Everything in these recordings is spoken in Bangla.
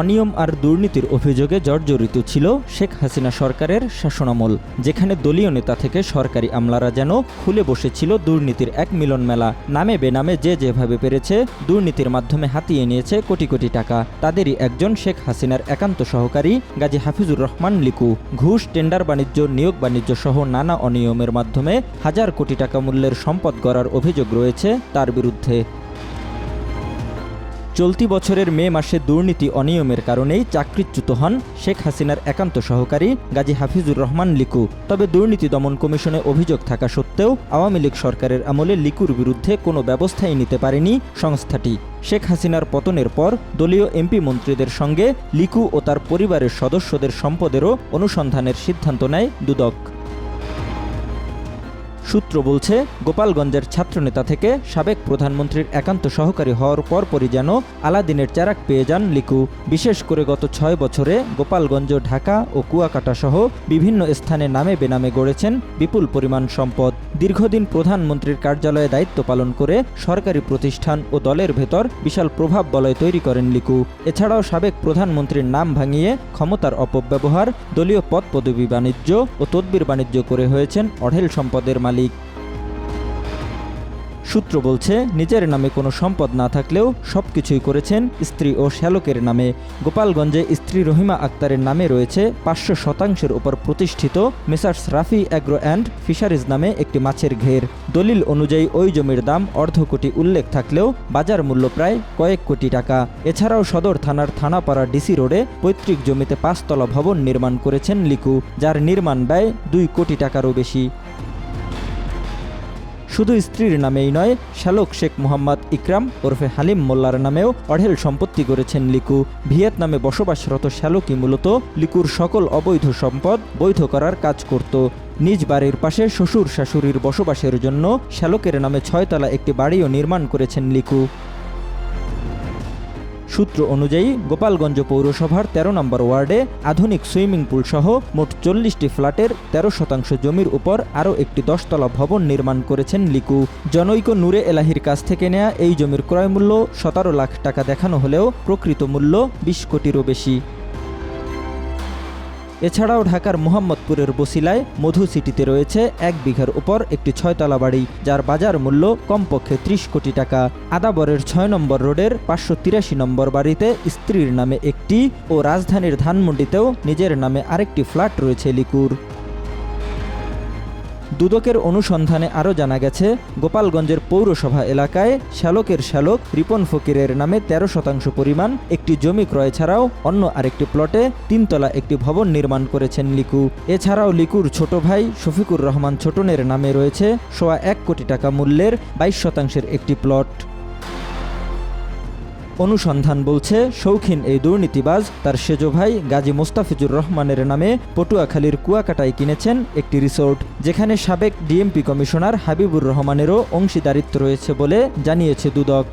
অনিয়ম আর দুর্নীতির অভিযোগে জর্জরিত ছিল শেখ হাসিনা সরকারের শাসনামল, যেখানে দলীয় নেতা থেকে সরকারি আমলারা যেন খুলে বসেছিল দুর্নীতির এক মিলন মেলা নামে বেনামে যে যেভাবে পেরেছে, দুর্নীতির মাধ্যমে হাতিয়ে নিয়েছে কোটি কোটি টাকা। তাদেরই একজন শেখ হাসিনার একান্ত সহকারী গাজী হাফিজুর রহমান লিকু। ঘুষ, টেন্ডার বাণিজ্য, নিয়োগ বাণিজ্য সহ নানা অনিয়মের মাধ্যমে হাজার কোটি টাকা মূল্যের সম্পদ গড়ার অভিযোগ রয়েছে তার বিরুদ্ধে। চলতি বছরের মে মাসে দুর্নীতি অনিয়মের কারণেই চাকরিচ্যুত হন শেখ হাসিনার একান্ত সহকারী গাজী হাফিজুর রহমান লিকু। তবে দুর্নীতি দমন কমিশনে অভিযোগ থাকা সত্ত্বেও আওয়ামী লীগ সরকারের আমলে লিকুর বিরুদ্ধে কোনো ব্যবস্থাই নিতে পারেনি সংস্থাটি। শেখ হাসিনার পতনের পর দলীয় এমপি মন্ত্রীদের সঙ্গে লিকু ও তার পরিবারের সদস্যদের সম্পদেরও অনুসন্ধানের সিদ্ধান্ত নেয় দুদক। সূত্র বলছে, গোপালগঞ্জের ছাত্রনেতা থেকে সাবেক প্রধানমন্ত্রীর একান্ত সহকারী হওয়ার পরপরই যেন আলাদিনের চারাক পেয়ে যান লিকু। বিশেষ করে গত ছয় বছরে গোপালগঞ্জ, ঢাকা ও কুয়াকাটা সহ বিভিন্ন স্থানে নামে বেনামে গড়েছেন বিপুল পরিমাণ সম্পদ। দীর্ঘদিন প্রধানমন্ত্রীর কার্যালয়ে দায়িত্ব পালন করে সরকারি প্রতিষ্ঠান ও দলের ভেতর বিশাল প্রভাব বলয় তৈরি করেন লিকু। এছাড়াও সাবেক প্রধানমন্ত্রীর নাম ভাঙিয়ে ক্ষমতার অপব্যবহার, দলীয় পদ পদবি বাণিজ্য ও তদবির বাণিজ্য করে হয়েছেন অঢেল সম্পদের মালিক। সূত্র বলছে, নিজের নামে কোনো সম্পদ না থাকলেও সব কিছুই করেছেন স্ত্রী ও শ্যালকের নামে। গোপালগঞ্জে স্ত্রী রহিমা আক্তারের নামে রয়েছে পাঁচশো শতাংশের ওপর প্রতিষ্ঠিত messrs Rafi agro and fisheries নামে একটি মাছের ঘের। দলিল অনুযায়ী ওই জমির দাম অর্ধ কোটি উল্লেখ থাকলেও বাজার মূল্য প্রায় কয়েক কোটি টাকা। এছাড়াও সদর থানার থানাপাড়া ডিসি রোডে পৈতৃক জমিতে পাঁচতলা ভবন নির্মাণ করেছেন লিকু, যার নির্মাণ ব্যয় দুই কোটি টাকারও বেশি। শুধু স্ত্রীর নামেই নয় শ্যালক শেখ মোহাম্মদ ইকরাম ওরফে হালিম মোল্লার নামেও অঢেল সম্পত্তি করেছেন লিকু। ভিয়েতনামে বসবাসরত শ্যালকই মূলত লিকুর সকল অবৈধ সম্পদ বৈধ করার কাজ করত। নিজ বাড়ির পাশে শ্বশুর শাশুড়ির বসবাসের জন্য শ্যালকের নামে ছয়তলা একটি বাড়িও নির্মাণ করেছেন লিকু। সূত্র অনুযায়ী, গোপালগঞ্জ পৌরসভার ১৩ নম্বর ওয়ার্ডে আধুনিক সুইমিং পুল সহ মোট চল্লিশটি ফ্ল্যাটের ১৩ শতাংশ জমির উপর আরও একটি দশতলা ভবন নির্মাণ করেছেন লিকু। জনৈক নূরে এলাহির কাছ থেকে নেয়া এই জমির ক্রয়মূল্য সতেরো লাখ টাকা দেখানো হলেও প্রকৃত মূল্য বিশ কোটিরও বেশি। এছাড়াও ঢাকার মোহাম্মদপুরের বসিলায় মধু সিটিতে রয়েছে এক বিঘার উপর একটি ছয়তলা বাড়ি, যার বাজার মূল্য কমপক্ষে ত্রিশ কোটি টাকা। আদাবরের ছয় নম্বর রোডের পাঁচশো তিরাশি নম্বর বাড়িতে স্ত্রীর নামে একটি ও রাজধানীর ধানমন্ডিতেও নিজের নামে আরেকটি ফ্ল্যাট রয়েছে লিকুর। দুদকের অনুসন্ধানে আরও জানা গেছে, গোপালগঞ্জের পৌরসভা এলাকায় শ্যালকের শ্যালক রিপন ফকিরের নামে ১৩ শতাংশ পরিমাণ একটি জমি ক্রয় ছাড়াও অন্য আরেকটি প্লটে তিনতলা একটি ভবন নির্মাণ করেছেন লিকু। এছাড়াও লিকুর ছোট ভাই শফিকুর রহমান ছোটনের নামে রয়েছে সোয়া এক কোটি টাকা মূল্যের বাইশ শতাংশের একটি প্লট। অনুসন্ধান বলছে, শৌখিন এই দুর্নীতিবাজ তার সেজ ভাই গাজী মোস্তাফিজুর রহমানের নামে পটুয়াখালীর কুয়াকাটায় কিনেছেন একটি রিসোর্ট, যেখানে সাবেক ডিএমপি কমিশনার হাবিবুর রহমানেরও অংশীদারিত্ব রয়েছে বলে জানিয়েছে দুদক।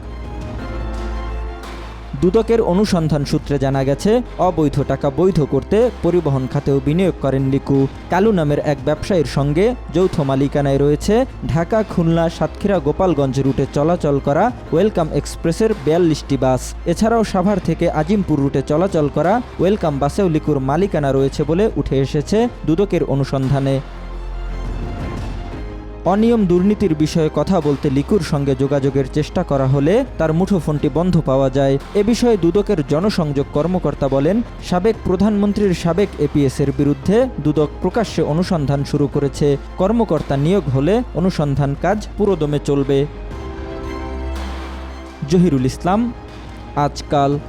দুদকের অনুসন্ধান সূত্রে জানা গেছে, অবৈধ টাকা বৈধ করতে পরিবহন খাতেও বিনিয়োগ করেন লিকু। কালু নামের এক ব্যবসায়ীর সঙ্গে যৌথ মালিকানায় রয়েছে ঢাকা, খুলনা, সাতক্ষীরা, গোপালগঞ্জ রুটে চলাচল করা ওয়েলকাম এক্সপ্রেসের বিয়াল্লিশটি বাস। এছাড়াও সাভার থেকে আজিমপুর রুটে চলাচল করা ওয়েলকাম বাসেও লিকুর মালিকানা রয়েছে বলে উঠে এসেছে দুদকের অনুসন্ধানে। অনিয়ম দুর্নীতির বিষয়ে কথা বলতে লিকুর সঙ্গে যোগাযোগের চেষ্টা করা হলে তার মুঠোফোনটি বন্ধ পাওয়া যায়। এ বিষয়ে দুদকের জনসংযোগ কর্মকর্তা বলেন, সাবেক প্রধানমন্ত্রীর সাবেক এপিএসের বিরুদ্ধে দুদক প্রকাশ্যে অনুসন্ধান শুরু করেছে। কর্মকর্তা নিয়োগ হলে অনুসন্ধান কাজ পুরোদমে চলবে। জহিরুল ইসলাম, আজকাল